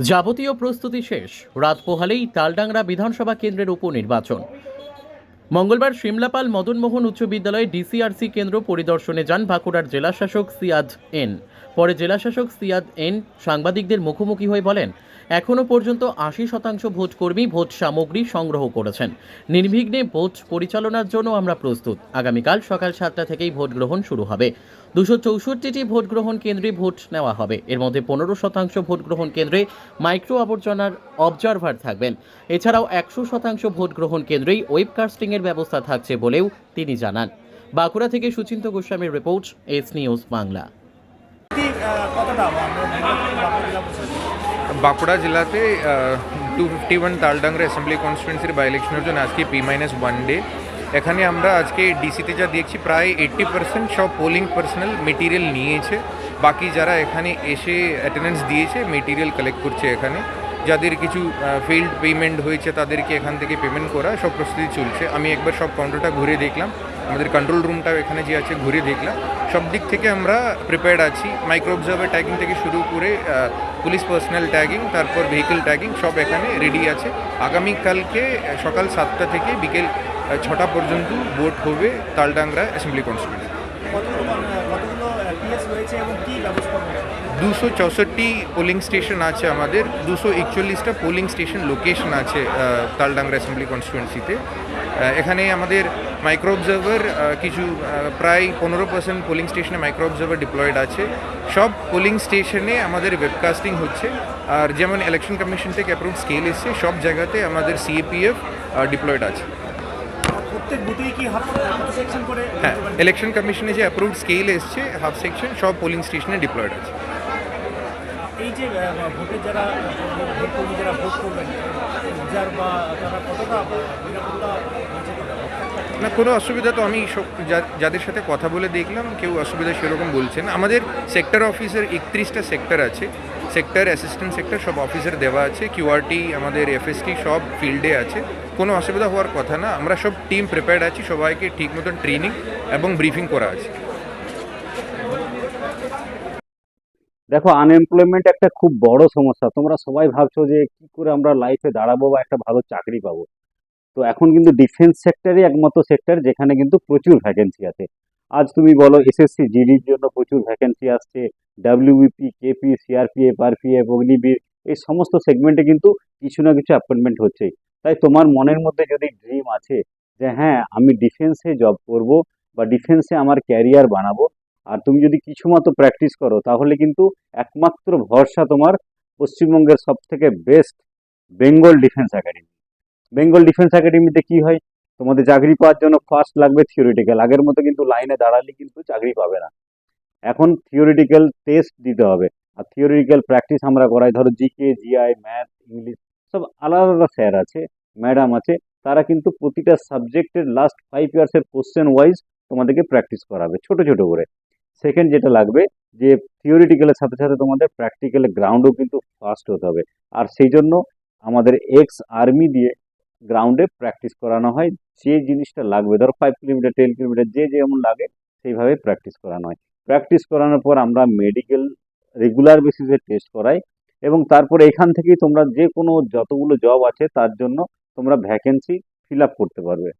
যাবতীয় প্রস্তুতি শেষ। রাত পোহালেই তালডাংরা বিধানসভা কেন্দ্রের উপনির্বাচন। মঙ্গলবার সিমলাপাল মদনমোহন উচ্চ বিদ্যালয়ে ডিসিআরসি কেন্দ্র পরিদর্শনে যান বাঁকুড়ার জেলাশাসক সিয়াদ এন। পরে জেলাশাসক সিয়াদ এন সাংবাদিকদের মুখোমুখি হয়ে বলেন এখনও পর্যন্ত আশি শতাংশ ভোটকর্মী ভোট সামগ্রী সংগ্রহ করেছেন। নির্বিঘ্নে ভোট পরিচালনার জন্য আমরা প্রস্তুত। আগামীকাল সকাল সাতটা থেকেই ভোট গ্রহণ শুরু হবে। দুশো চৌষট্টিটি ভোট গ্রহণ কেন্দ্রে ভোট নেওয়া হবে। এর মধ্যে পনেরো শতাংশ ভোট গ্রহণ কেন্দ্রে মাইক্রো আবর্জনার অবজারভার থাকবেন। এছাড়াও একশো শতাংশ ভোট গ্রহণ কেন্দ্রেই ওয়েবকাস্টিংয়ের ব্যবস্থা থাকছে বলেও তিনি জানান। বাঁকুড়া থেকে সুচিন্ত গোস্বামীর রিপোর্ট এস নিউজ বাংলা। ঠিক, বাঁকুড়া বাঁকুড়া জেলাতে two fifty one Taldangra assembly কনস্টিটুয়েন্সির by ইলেকশনের জন্য আজকে পি মাইনাস ওয়ান ডে এখানে আমরা আজকে ডিসিতে যা দেখছি, প্রায় এইট্টি পার্সেন্ট সব পোলিং পার্সোনাল মেটিরিয়াল নিয়েছে। বাকি যারা এখানে এসে অ্যাটেন্ডেন্স দিয়েছে মেটিরিয়াল কালেক্ট করছে এখানে। যাদের কিছু ফিল্ড পেমেন্ট হয়েছে, তাদেরকে এখান থেকে পেমেন্ট করা, সব প্রস্তুতি চলছে। আমি একবার সব কাউন্টারটা ঘুরে দেখলাম। আমাদের কন্ট্রোল রুমটাও এখানে যে আছে ঘুরে দেখলাম। সব দিক থেকে আমরা প্রিপেয়ার্ড আছি। মাইক্রো অবজার্ভার ট্যাগিং থেকে শুরু করে পুলিশ পার্সোনাল ট্যাগিং তারপর ভেহিকেল ট্যাগিং সব এখানে রেডি আছে। আগামীকালকে সকাল সাতটা থেকে বিকেল ছটা পর্যন্ত ভোট হবে তালডাংরা অ্যাসেম্বলি কনস্টিটিউন্সি দুশো চৌষট্টি পোলিং স্টেশন আছে আমাদের দুশো একচল্লিশটা পোলিং স্টেশন লোকেশন আছে তালডাংরা অ্যাসেম্বলি কনস্টিটুয়েন্সিতে এখানে আমাদের মাইক্রো অবজার্ভার কিছু প্রায় পনেরো পার্সেন্ট পোলিং স্টেশনে মাইক্রো অবজার্ভার ডিপ্লয়েড আছে। সব পোলিং স্টেশনে আমাদের ওয়েবকাস্টিং হচ্ছে আর যেমন ইলেকশন কমিশন থেকে অ্যাপ্রুভ স্কেল এসছে সব জায়গাতে আমাদের সিএপিএফ ডিপ্লয়েড আছে। হ্যাঁ ইলেকশন কমিশনে যে অ্যাপ্রুভ স্কেল এসছে হাফ সেকশন সব পোলিং স্টেশনে ডিপ্লয়েড আছে। এই যে ভোটের যারা ভোট কর্মী যারা ভোট করবেন যার বা তারা কতটা নিরাপত্তা না, কোনো অসুবিধা তো আমি যাদের সাথে কথা বলে দেখলাম, কেউ অসুবিধা সেরকম বলছে না। আমাদের সেক্টর অফিসের একত্রিশটা সেক্টর আছে। সেক্টর অ্যাসিস্ট্যান্ট সেক্টর সব অফিসের দেওয়া আছে কিউআরটি আমাদের এফএসটি সব ফিল্ডে আছে। কোনো অসুবিধা হওয়ার কথা না। আমরা সব টিম প্রিপেয়ার্ড আছি, সবাইকে ঠিক মতন ট্রেনিং এবং ব্রিফিং করা আছে। দেখো আনএমপ্লয়মেন্ট একটা খুব বড় সমস্যা। তোমরা সবাই ভাবছ যে কি করে আমরা লাইফে দাঁড়াবো বা একটা ভালো চাকরি পাবো। তো এখন কিন্তু ডিফেন্স সেক্টরই একমাত্র সেক্টর যেখানে কিন্তু প্রচুর ভ্যাকেন্সি আছে। আজ তুমি বলো এসএসসি জিডির জন্য প্রচুর ভ্যাকেন্সি আসছে। WBP KP CRPF RPF Agniveer, এই সমস্ত সেগমেন্টে কিন্তু কিছু না কিছু অ্যাপয়েন্টমেন্ট হচ্ছেই। তাই তোমার মনের মধ্যে যদি ড্রিম আছে যে হ্যাঁ আমি ডিফেন্সে জব করব বা ডিফেন্সে আমার ক্যারিয়ার বানাবো আর তুমি যদি কিছু মতো প্র্যাকটিস করো, তাহলে কিন্তু একমাত্র ভরসা তোমার পশ্চিমবঙ্গের সব থেকে best Bengal defence academy Bengal defence একাডেমিতে কি হয়? তোমাদের চাকরি পাওয়ার জন্য ফার্স্ট লাগবে থিওরিটিক্যাল আগের মতো কিন্তু লাইনে দাঁড়ালে কিন্তু চাকরি পাবে না। এখন থিওরিটিক্যাল টেস্ট দিতে হবে। আর থিওরিটিক্যাল প্র্যাকটিস আমরা করাই। ধরো জিকে জিআই ম্যাথ ইংলিশ সব আলাদা আলাদা স্যার আছে ম্যাডাম আছে। তারা কিন্তু প্রতিটা সাবজেক্টের লাস্ট ফাইভ ইয়ার্সের কোশ্চেন ওয়াইজ তোমাদেরকে প্র্যাকটিস করাবে, ছোট ছোট করে। সেকেন্ড যেটা লাগবে, যে থিওরিটিক্যালের সাথে সাথে তোমাদের প্র্যাকটিক্যাল গ্রাউন্ডও কিন্তু ফাস্ট হতে হবে। আর সেই জন্য আমাদের এক্স আর্মি দিয়ে গ্রাউন্ডে প্র্যাকটিস করানো হয়। যে জিনিসটা লাগবে, ধরো ফাইভ কিলোমিটার টেন কিলোমিটার যে যেমন লাগে, সেইভাবে প্র্যাকটিস করানো হয়। প্র্যাকটিস করানোর পর আমরা মেডিকেল রেগুলার বেসিসে টেস্ট করাই এবং তারপর এখান থেকেই তোমরা যে কোনো যতগুলো জব আছে, তার জন্য তোমরা ভ্যাকেন্সি ফিল করতে পারবে।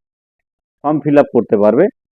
ফর্ম ফিল করতে পারবে।